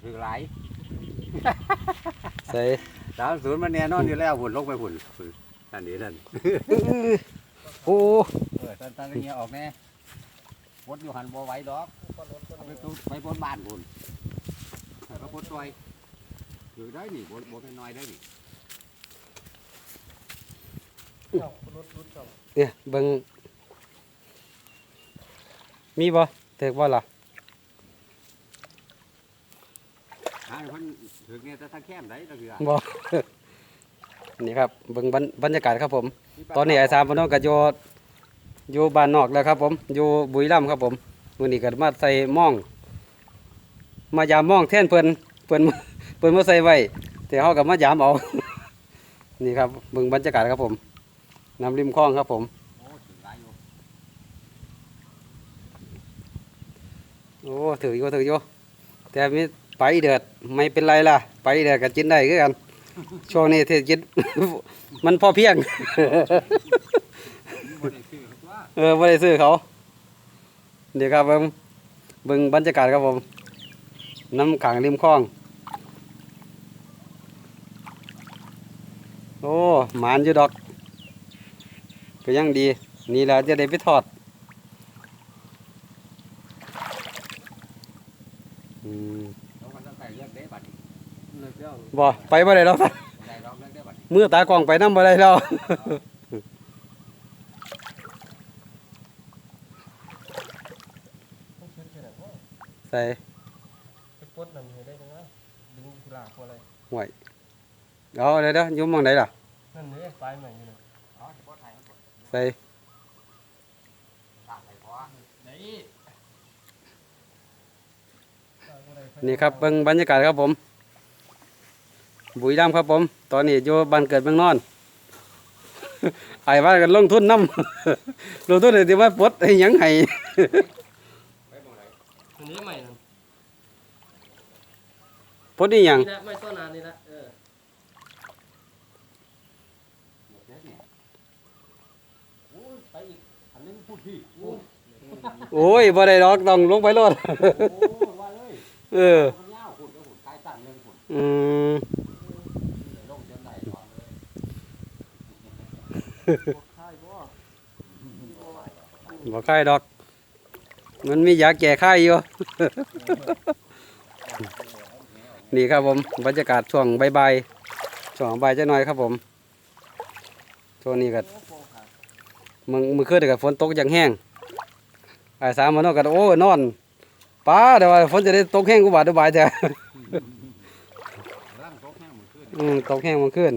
ถือหลายใส่สามศูนย์มันแน่นอนอยู่แล้วหุ่นลงไปหุ่นหุ่นนั่นนี่นั่นโอ้เออตันตันเงี้ยออกแน่วดอยู่หันบ่ไหว้ดอกเอาไปตู้ไปบนบ้านหุ่นแล้วก็พดซอยถือได้นี่บ่บ่เป็นน้อยได้นี่เนี่ยเบิ่งมีบ่เตกบ่ล่ะ หาเพิ่น ถือเนี่ยแต่ทางแคมได้ตะเกือบ่ นี่ครับเบิ่งบรรบรรยากาศครับผม ตอนนี้ไอ้สามพี่น้องก็อยู่อยู่บ้านนอกแล้วครับ ผมอยู่บุรีรัมย์ครับผมมื้อนี้ก็มาใส่หม่อง มายามหม่องแทนเพิ่นเพิ่นเพิ่นมาใส่ไว้แต่เฮาก็มายามเอา นี่ครับเบิ่งบรรยากาศครับผมน้ำริมคลองครับผมโอ้ถือหลายอยู่โอ้ถืออยู่ถืออยู่แต่มี ไปเดือดไม่เป็นไรล่ะ ไปเดือดก็กินได้คือกัน ช่วงนี้เทศกินมันพอเพียง บ่ได้ซื้อเขาตัวเออไม่ได้ซื้อเขาเดี๋ยวครับเบิ่งเบิ่งบรรยากาศครับผม น้ำขังริมคลอง โอ้หมานอยู่ดอก ก็ยังดี นี่แหละจะได้ไปทอดอืม เขาก็ต้องใส่เลือกได้บัดนี้เลือกเดียว บ่ไปบ่ได้แล้วบ่ได้ดอกเลือกได้บัดนี้มือตากล้องไปน้ำบ่ได้แล้วใส่ไปปลดนั่นให้ได้จังวะดึงกุหลาบอะไรห่วยเอาเดี๋ยวเดี๋ยวอยุ่หมองไหนล่ะนั่นนี่ปลายใหม่อยู่น่ะอ๋อเฉพาะไทยมันบ่ใส่ตากไปพอไหนนี่ครับเบิ่งบรรยากาศครับผม บุรีรัมย์ครับผม ตอนนี้อยู่บ้านเกิดเมืองนอนไอ้ว่ากันลงทุนน้ำลงทุนเลยที่ว่าปดให้ยังให้ไปบ่ได้อันนี้ใหม่นั่นปดนี่ยังนี่ละไม่ต้นนานนี่ละเออหมดแล้วเนี่ยโอ้ยไปอีกอันนึงพูดพี่โอ้ยบ่ได้ดอกต้องลงไปรถโอ้ว่าเลยเอออืม ลงจนได้ถอนเลย ค่าย บ่บ่ค่ายดอก มันมียาแก้ไข้อยู่ นี่ครับผมบรรยากาศช่วงใบ่ายๆช่วงใบจะหน่อยครับผมช่วงนี้ก็มึงมือคืนนี่ก็ฝนตกอย่างแห้งไอ้สามมันนอนกันโอ้ยนอนป้าเดี๋ยวฝนจะได้ตกแห้งกูบาดดี๋ยวบ่ายจ้ะร่างโต๊ะแห้งมือขึ้นอืมตกแห้งมันขึ้น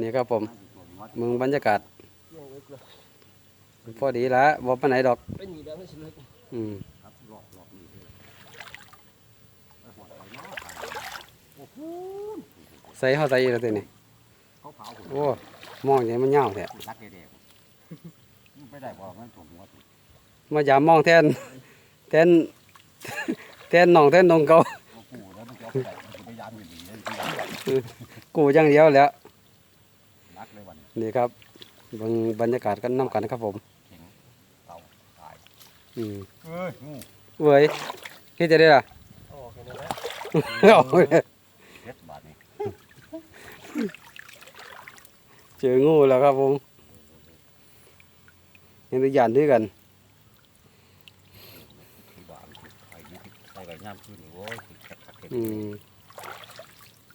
นี่ครับผมมึงบรรยากาศเกี่ยงเล็กเลยพอดีละบ่ปานไหนดอกเป็นหนีแบบไม่สิเลยอืมครับหลอกหลอกนี่เลยไปหอดไปเนาะโอ้โหใส่เฮาใส่อีกแล้วตัวนี้เขาเผาหุ่นโอ้มองอย่างมันยาวแท้รักแดงๆไม่ได้บอกมันถุงหัวถุงมายามมองแทน แทนแทนน้องแทนน้องเขาโอ้โหแล้วมันจะเอาไปไหนมันจะไปยามอยู่ดีเลยที่กูอย่างเดียวแหล้ว รักเลยวันนี้นี่ครับเบิ่งบรรยากาศกันนํกันครับผมเต่าตายอืมเอ้ยงูเว้ยเฮ็ดจะได้ล่ะเอาออกกันเลยนะเอาเฮ็ดบาดนี้เจองูแล้วครับผมยังตัวอย่างด้วยกันที่บาดไอ้นี่ใส่ใบย่ามขึ้นโอ้ยคักคักอืม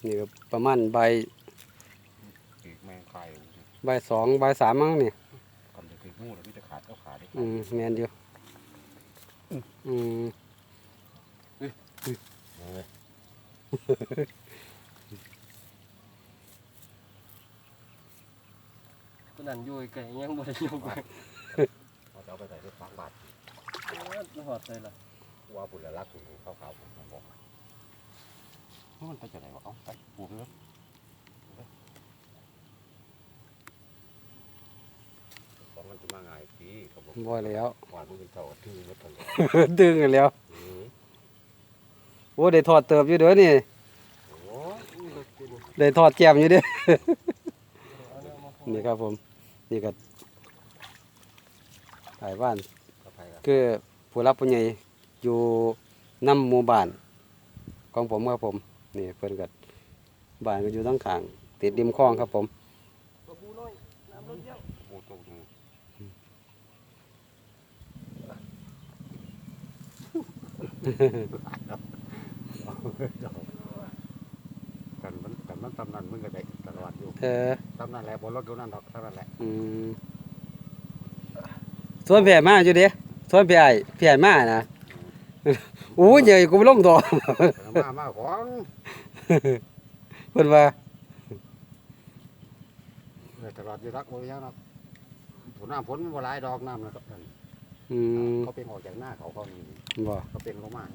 นี่ก็ประมาณใบายปีกแมงคายใบายสองใบายสามมั้งนี่คำจะคืองูแล้วมันจะขาดก็ขาดได้อืมแมนอยู่อืมตัวนั้นอยู่ไกลยังบ่ได้อยู่ไปเขาจะเอาไปใส่รถสามบาทมันหอดใส่ละว่าบุญละรักบุญขาวขาวผมบอกมันไปจากไหนวะเอาไปปลูกเลยของ มันจะมาง่ายปีเขาบอกบ่แล้ว หวานมันเท่าทื่อมันทันเลยดึงกันแล้ว อืมโอ้ได้ทอดเติบอยู่เด้อนี่ โอ้ยได้ทอดแก้มอยู่เด้อเอาเนื้อมาโพดนี่ครับผม นี่ก็ถ่ายบ้านกาแฟครับคือผู้รับผู้ใหญ่อยู่น้ำหมู่บ้านของผมครับผมนี่เพิ่นก็บ้านก็อยู่ทั้งข้างติดริมคลองครับผมตัวผู้น้อยน้ำล้นเยอะ โอ้โห กันมันกันมันตำนั้นมึงก็ได้ตลอดอยู่เออตำนั้นแหละบนรถอยู่นั่นดอกเท่านั้นแหละอืมส่วนพี่ใหญ่มาอยู่เด้ส่วนพี่ใหญ่พี่ใหญ่มานะโอ้ยใหญ่กูบ่ลงตัวมามาของเพิ่นว่าเลยตลอดอยู่รักบ่มีหยังเนาะถูน้ำฝนมันบ่หลายดอกน้ำนะครับท่าน อืมเขาเป็นออกจากหน้าเขาเขานี่บ่เขาเป็นลงมา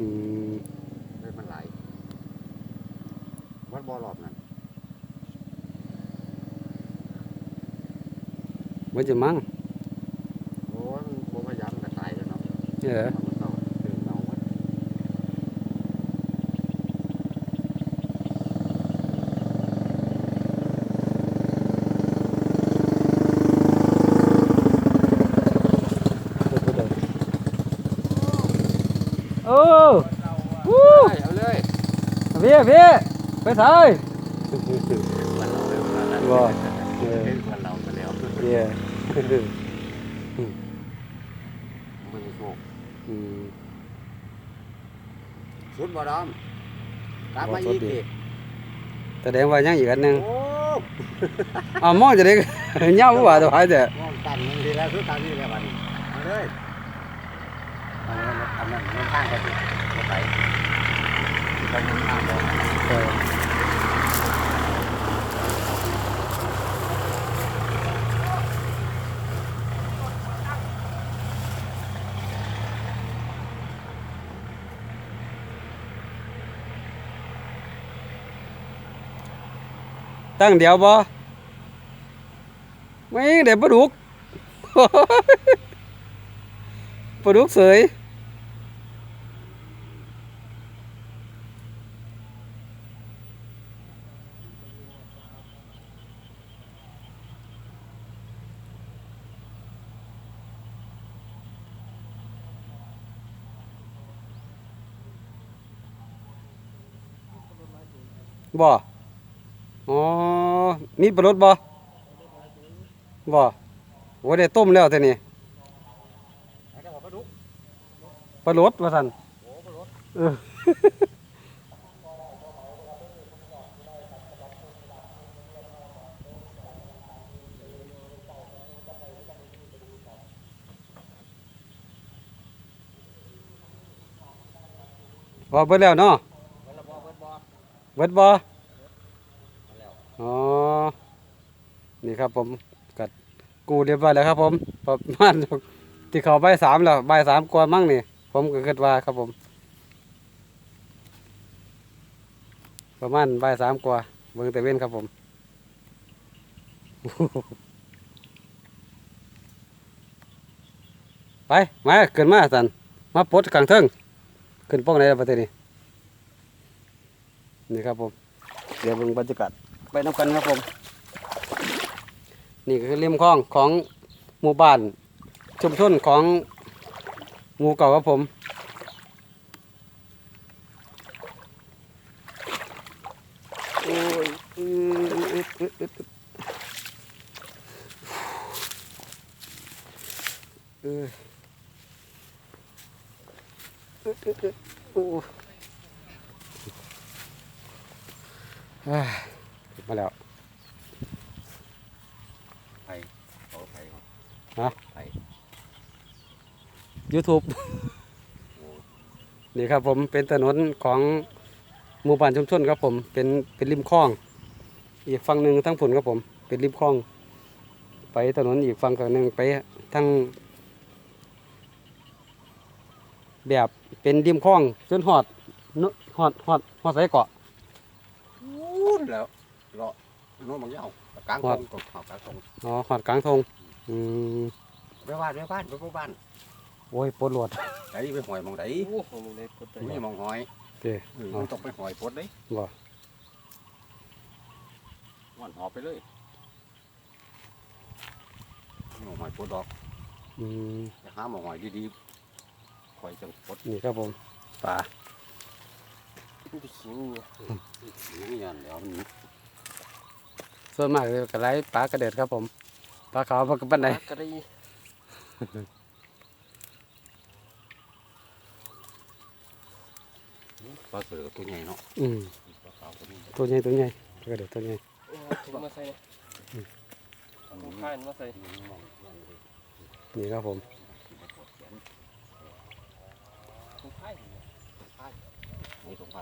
อืมเลยมันไหลวัดบ่อรอบนั่นบ่จะมั่งโอ้ยมันบ่พยายามกระตายเลยเนาะเออ เอามันเศร้าตื่นเศร้าหมด โอ้ วู้เอาเลยพี่พี่ไปไสวันเราเลยวันนั้นบ่เออวันเราไปแล้วเดี๋ยวมันโชคอืมสุดบ่ดอมกลับมาอีกดิแสดงว่ายังอีกอันหนึงโอ้อ้าวมองจะได้เหย้าว่าตัวหายแต่มองตันมันดีแล้วคือตันนี่แหละบัดนี้เอาเลยเอาเลยทำนั่นมันข้างกันดิเอาไปไปมันข้างบ่เออตั้งเดี๋ยวบ่ไม่เดี๋ยวปลาดุก ปลาดุกเสยบ่อ๋อมีปลารสบ่บ่โอ้ได้ต้มแล้วแต่นี่ เอาจะบอกปลาดุก ปลารสว่าซั่นโอ้ปลาดุกเออบ่เบิดแล้วเนาะเบิดละบ่เบิดบ่เบิดบ่มาแล้วอ๋อ นี่ครับผมกัดกูเรียบร้อยแล้วครับผมประมาณที่เขาใบสามแล้วใบสามกว่ามั่งนี่ ผมก็คิดว่าครับผม ประมาณใบายสามกว่าเบิ่งแต่เว้นครับผมไปมาขึ้นมาสันมาปลดขังเทิงขึ้นป้องไหนะประเทศนี้นี่ครับผม เดี๋ยวเบิ่งบรรยากาศไปน้ำกันครับผม นี่คือริมคลองของหมู่บ้านชุมชนของ หมู่เก่าครับผม โอ้ยอืดอึดอึดอึดโอ้มาแล้ว เอาไป YouTube นี่ครับผมเป็นถนนของหมู่บ้านชุมชนครับผมเป็นเป็นริมคลอง อีกฝั่งหนึ่งทั้งผลครับผม เป็นริมคลอง ไปถนนอีกฝั่งหนึ่งไปทั้งแบบเป็นริมคลองจนหอดนหอดหอดหอดใส่เกาะพูดแล้วรอโน้มบางอย่างกลางวัตรดงตกเขากลางตรงอ๋อหอดกลางทงอืมไปบ้านไปบ้านไปผู้บ้าน โอ้ยปวดหลวดไอ้ไปหอยหมองไดโอ้โหมึงได้ปลดตัวนี่หมองหอยเด้เออมันตกไปหอยปดเลยบ่วันหอบไปเลยนี่หมองหอยปดดอกอืมจะหาหมองหอยดีคอยจังปลดนี่ครับผมปลามันจะขิงอยู่นี่ยันเดี๋ยวมันส่วนมากเลยก็ไล่ปลากระเดิดครับผมปลาขาวปลากระปันไหน กระดี ปลาเสือตัวใหญ่เนาะอืมปลาขาวตัวนี้ตัวใหญ่ตัวใหญ่ปลากระเดิดตัวใหญ่เอาถุงมาใส่เนี่ยถุงผ้ามาใส่นี่ครับผมถุงผ้านี่ตรงไป